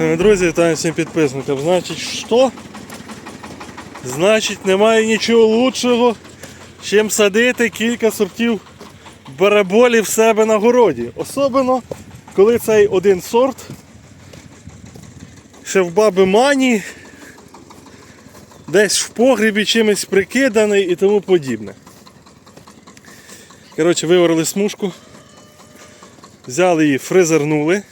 Шановні друзі, вітаю всім підписникам. Значить, що? Значить, немає нічого лучшого, чим садити кілька сортів бараболів в себе на городі. Особливо, коли цей один сорт ще в баби мані, десь в погрібі чимось прикиданий і тому подібне. Коротше, виварили смужку, взяли її, фрезернули.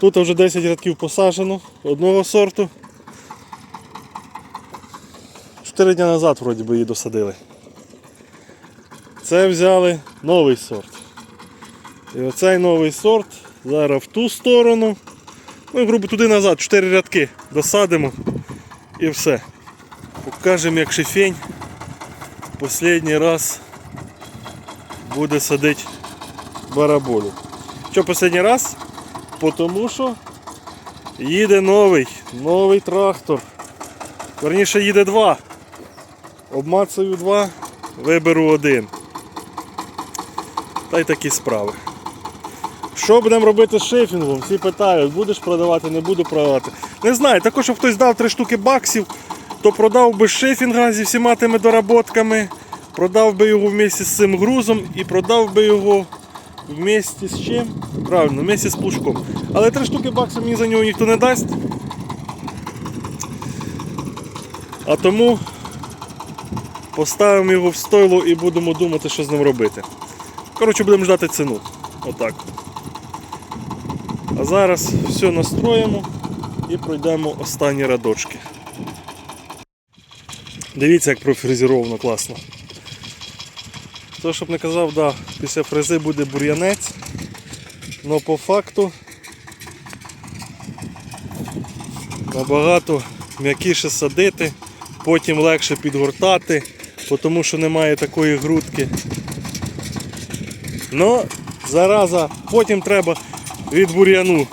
Тут вже 10 рядків посаджено одного сорту. Чотири дні назад вроді би її досадили. Це взяли новий сорт. І оцей новий сорт зараз в ту сторону. Ну і грубо туди назад, 4 рядки досадимо і все. Покажемо як шифень. Последній раз буде садити бараболю. Що останній раз? Тому що їде новий, новий трактор. Верніше їде два. Обмацаю два, виберу один. Та й такі справи. Що будемо робити з шифінгом? Всі питають, будеш продавати, не буду продавати. Не знаю, також щоб хтось дав 3 штуки баксів, то продав би шифінга зі всіма тими доработками, продав би його вместе з цим грузом і продав би його вместе з чим? Правильно, вместе з плужком. Але 3 штуки баксів мені за нього ніхто не дасть. А тому поставимо його в стойло і будемо думати, що з ним робити. Коротше, будемо ждати ціну. Отак. А зараз все настроїмо і пройдемо останні рядочки. Дивіться, як профрезеровано класно. То, щоб не казав, да, після фрези буде бур'янець, але по факту набагато м'якіше садити, потім легше підгортати, тому що немає такої грудки. Ну, зараза, потім треба від бур'яну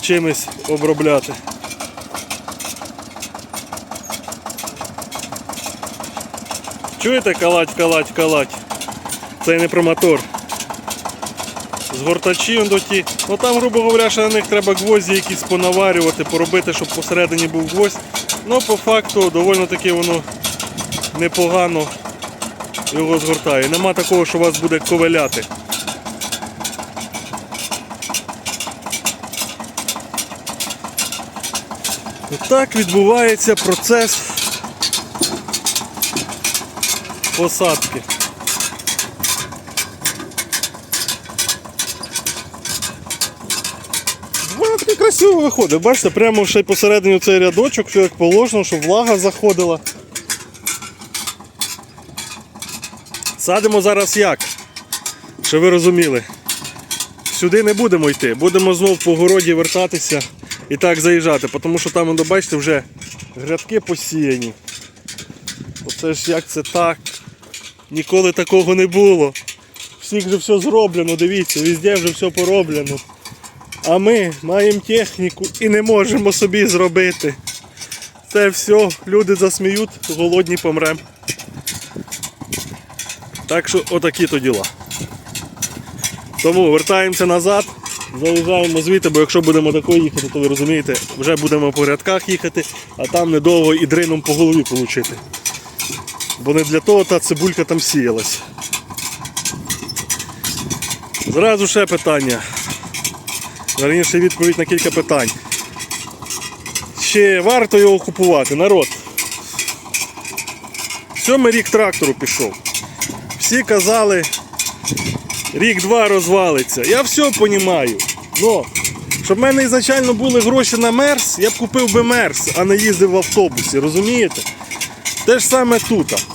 чимось обробляти. Чуєте калать, калать, калать? Це не про мотор. Згортачі он ті. Ну там, грубо говоря, ще на них треба гвозді якісь понаварювати, поробити, щоб посередині був гвоздь. Ну, по факту, доволі таки воно непогано його згортає. Нема такого, що вас буде ковиляти. І так відбувається процес посадки. Воно таке красиво виходить. Бачите, прямо ще й посередині цей рядочок, все як положено, щоб влага заходила. Садимо зараз як? Щоб ви розуміли. Сюди не будемо йти, будемо знов по городі вертатися і так заїжджати, тому що там, ну, бачите, вже грядки посіяні. Оце ж як це так? Ніколи такого не було. Всіх вже все зроблено, дивіться, везде вже все пороблено. А ми маємо техніку і не можемо собі зробити. Це все, люди засміють, голодні помремо. Так що отакі то діла. Тому вертаємося назад, заїжджаємо звідти, бо якщо будемо такою їхати, то ви розумієте, вже будемо по рядках їхати, а там недовго і дрином по голові отримати. Бо не для того та цибулька там сіялась. Зразу ще питання. Верніше відповідь на кілька питань. Чи варто його купувати? Народ. Сьомий рік трактору пішов. Всі казали, рік-два розвалиться. Я все розумію. Но, щоб в мене ізначально були гроші на мерс, я б купив би мерс, а не їздив в автобусі, розумієте? Те ж саме тут.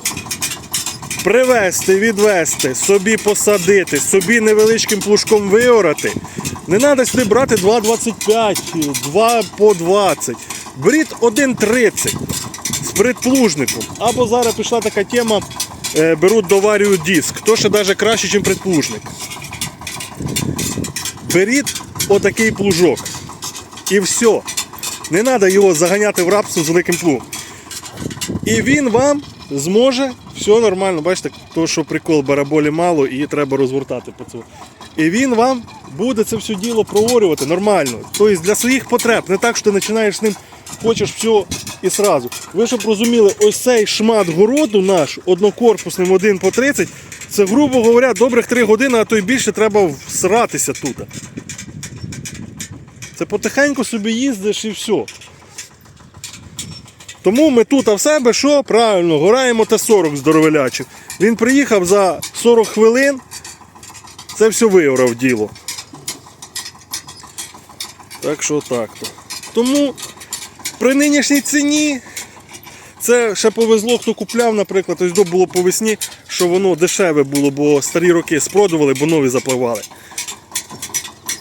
Привезти, відвезти, собі посадити, собі невеличким плужком виорати. Не треба сюди брати 2,25, 2 по 20. Беріть 1,30 з предплужником. Або зараз пішла така тема, е, беруть доварюють диск. То ще навіть краще, ніж предплужник. Беріть отакий плужок. І все. Не треба його заганяти в рабство з великим плугом. І він вам зможе все нормально. Бачите, то, що прикол бараболі мало, і треба розгортати по цьому. І він вам буде це все діло проорювати нормально. Тобто для своїх потреб. Не так, що ти починаєш з ним, хочеш все і сразу. Ви щоб розуміли, ось цей шмат городу наш, однокорпусним, один по 30, це, грубо говоря, добрих 3 години, а то й більше треба всратися тут. Це потихеньку собі їздиш і все. Тому ми тут а в себе що? Правильно, гораємо Т-40 здоровелячик. Він приїхав за 40 хвилин, це все виорав діло. Так що так то. Тому при нинішній ціні це ще повезло, хто купляв, наприклад, ось до було по весні, що воно дешеве було, бо старі роки спродували, бо нові запливали.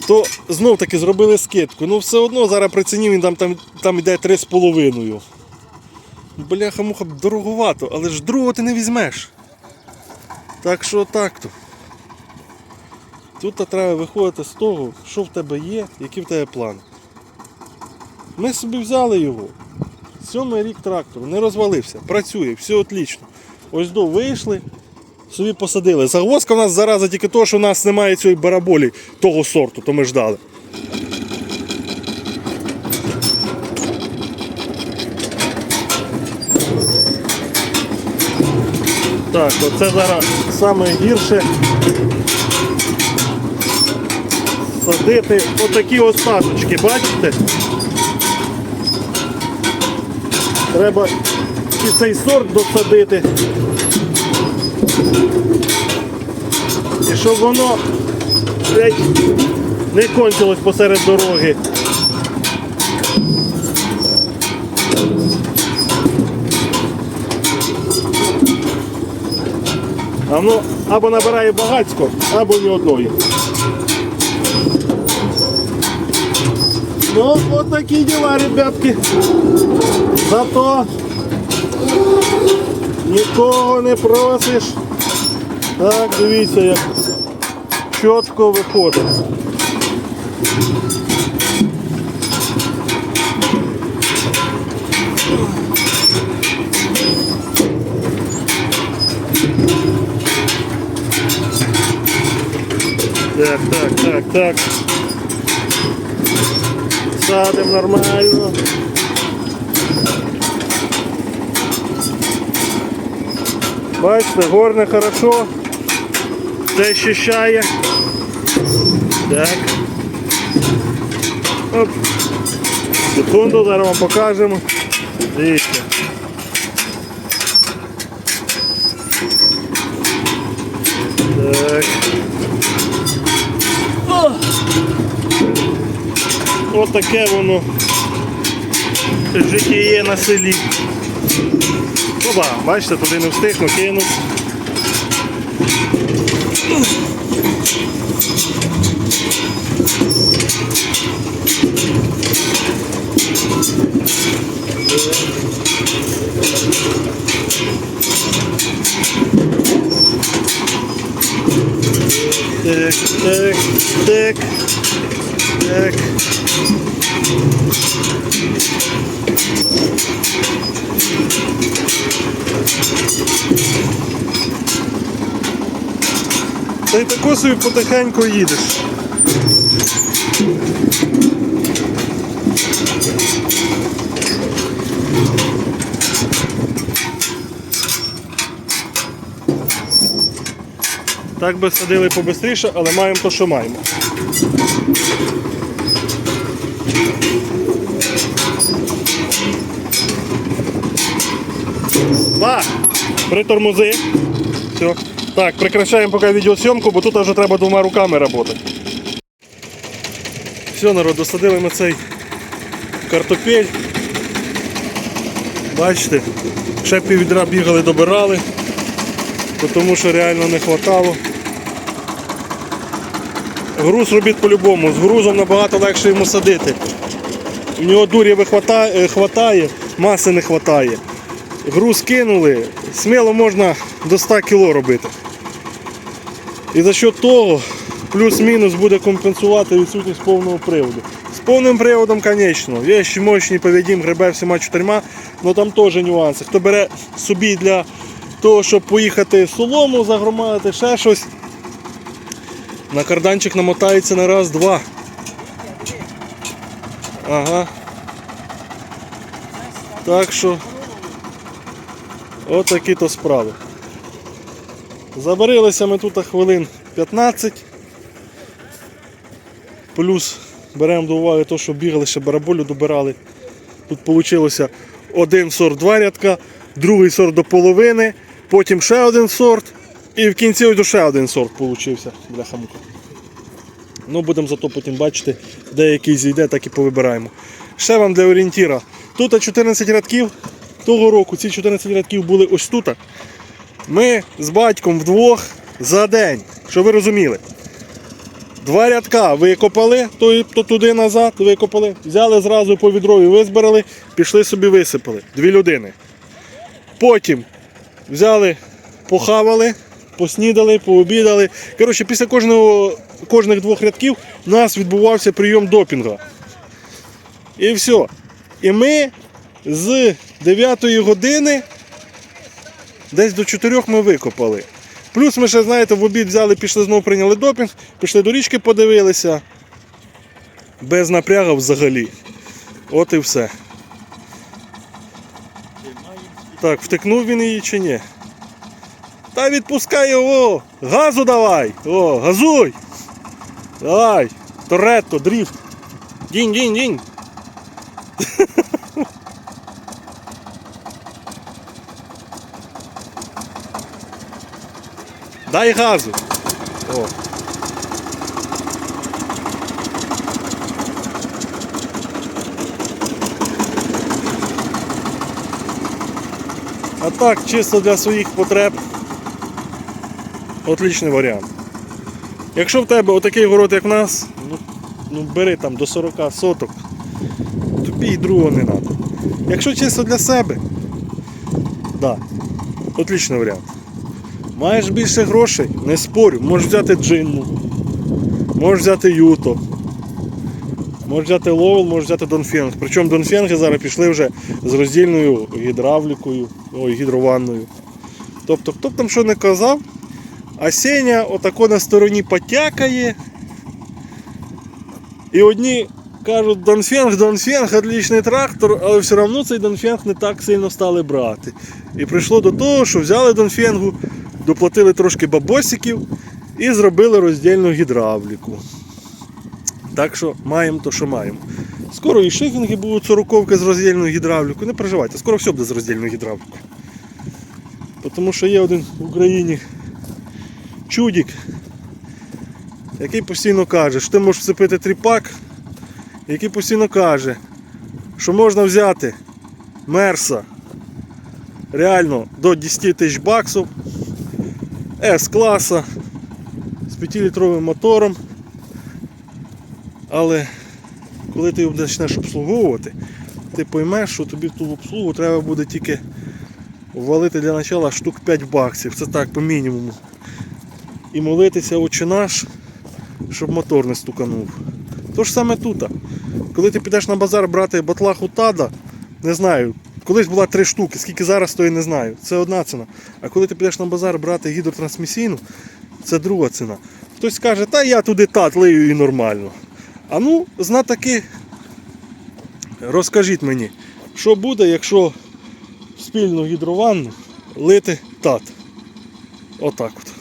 То знов таки зробили скидку. Ну все одно зараз при ціні він там, там, там йде 3,5. Бляха муха дороговато, але ж другого ти не візьмеш. Так що так то. Тут треба виходити з того, що в тебе є, які в тебе плани. Ми собі взяли його. Сьомий рік трактору, не розвалився, працює, все отлично. Ось до вийшли, собі посадили. Загвозка в нас зараза тільки того, що у нас немає цієї бараболі того сорту, то ми ждали. Так, оце зараз саме гірше садити отакі остаточки, бачите? Треба і цей сорт досадити. І щоб воно не кончилось посеред дороги. Воно або набирає багацько, або ні одної. Ну, от такі діла, ребятки. Зато нікого не просиш. Так, дивіться, як чітко виходить. Так, так, так, так. Садим нормально. Бачите, горне хорошо. Це щищає. Так. Оп. Секунду, зараз вам покажемо. Дивіться. Так. Отаке воно житіє на селі. Опа, бачите, туди не встигну, кинув. Так, так, так, так. Та й тако собі потихеньку їдеш. Так би садили побистріше, але маємо то, що маємо. Ба! Притормози. Все. Так, прекращаємо поки відеосйомку, бо тут вже треба двома руками працювати. Все, народ, досадили ми цей картопель. Бачите, ще піввідра бігали, добирали, тому що реально не вистачало. Груз робіть по-любому, з грузом набагато легше йому садити. У нього дурі вихватає, хватає, маси не вистачає. Груз кинули, сміло можна до 100 кг робити. І за що того плюс-мінус буде компенсувати відсутність повного приводу. З повним приводом, звісно, є ще мощний повідім, гребе всіма чотирма, але там теж нюанси. Хто бере собі для того, щоб поїхати солому, загромадити, ще щось. На карданчик намотається на раз, два. Ага. Так що. От такі то справи. Забарилися ми тут хвилин 15. Плюс беремо до уваги те, що бігали, ще бараболю добирали. Тут вийшло один сорт два рядка, другий сорт до половини, потім ще один сорт. І в кінці ось ще один сорт получився. Бляха мука. Ну, будемо зато потім бачити, де який зійде, так і повибираємо. Ще вам для орієнтіра. Тут 14 рядків. Того року ці 14 рядків були ось тут. Ми з батьком вдвох за день, щоб ви розуміли. Два рядка викопали, то туди назад викопали, взяли зразу по відрові, визбирали, пішли собі висипали. Дві людини. Потім взяли, похавали, поснідали, пообідали. Коротше, після кожного, кожних двох рядків у нас відбувався прийом допінга. І все. І ми з 9 години десь до 4 ми викопали. Плюс ми ще, знаєте, в обід взяли, пішли знову прийняли допінг, пішли до річки, подивилися. Без напрягу взагалі. От і все. Так, втекнув він її чи ні? Та відпускай його! Газу давай! О, газуй! Давай! Торетто, дріфт! Дінь, дінь, дінь! Дай газу! О. А так, чисто для своїх потреб. Отличний варіант. Якщо в тебе отакий город, як в нас, ну, ну бери там до 40 соток, тобі і другого не треба. Якщо чисто для себе, да, отличний варіант. Маєш більше грошей, не спорю, можеш взяти джинну, можеш взяти юто, можеш взяти ловел, можеш взяти донфенг. Причому донфенги зараз пішли вже з роздільною гідравлікою, ой, гідрованною. Тобто, хто б там що не казав, а Сеня отако на стороні потякає. І одні кажуть, Донфенг, Донфенг, отличний трактор, але все одно цей Донфенг не так сильно стали брати. І прийшло до того, що взяли Донфенгу, доплатили трошки бабосиків і зробили роздільну гідравліку. Так що маємо то, що маємо. Скоро і шифінги будуть сороковки з роздільною гідравлікою. Не переживайте, скоро все буде з роздільною гідравлікою. Тому що є один в Україні чудік, який постійно каже, що ти можеш вцепити тріпак, який постійно каже, що можна взяти мерса реально до 10 тисяч баксів С-класа з 5-літровим мотором. Але коли ти його почнеш обслуговувати, ти поймеш, що тобі ту обслугу треба буде тільки ввалити для начала штук 5 баксів. Це так по мінімуму. І молитися очі наш, щоб мотор не стуканув. То ж саме тут. Коли ти підеш на базар брати батлаху тада, не знаю, колись була три штуки, скільки зараз стоїть, не знаю. Це одна ціна. А коли ти підеш на базар брати гідротрансмісійну, це друга ціна. Хтось скаже, та я туди тат лию і нормально. А ну, знатаки, розкажіть мені, що буде, якщо в спільну гідрованну лити тат. Отак от.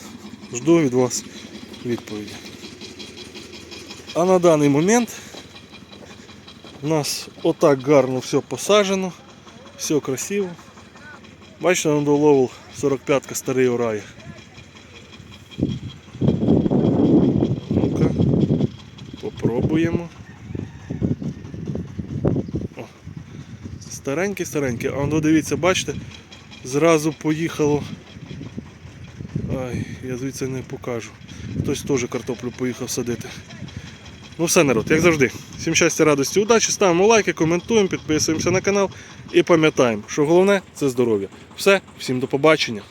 Жду від вас відповіді. А на даний момент у нас отак гарно все посаджено, все красиво. Бачите, на доловил 45-ка старий урай. Ну-ка, попробуємо. Старенький, старенький. А ну дивіться, бачите, зразу поїхало. Ай, я звідси не покажу. Хтось теж картоплю поїхав садити. Ну все, народ, як завжди. Всім щастя, радості, удачі, ставимо лайки, коментуємо, підписуємося на канал і пам'ятаємо, що головне це здоров'я. Все, всім до побачення.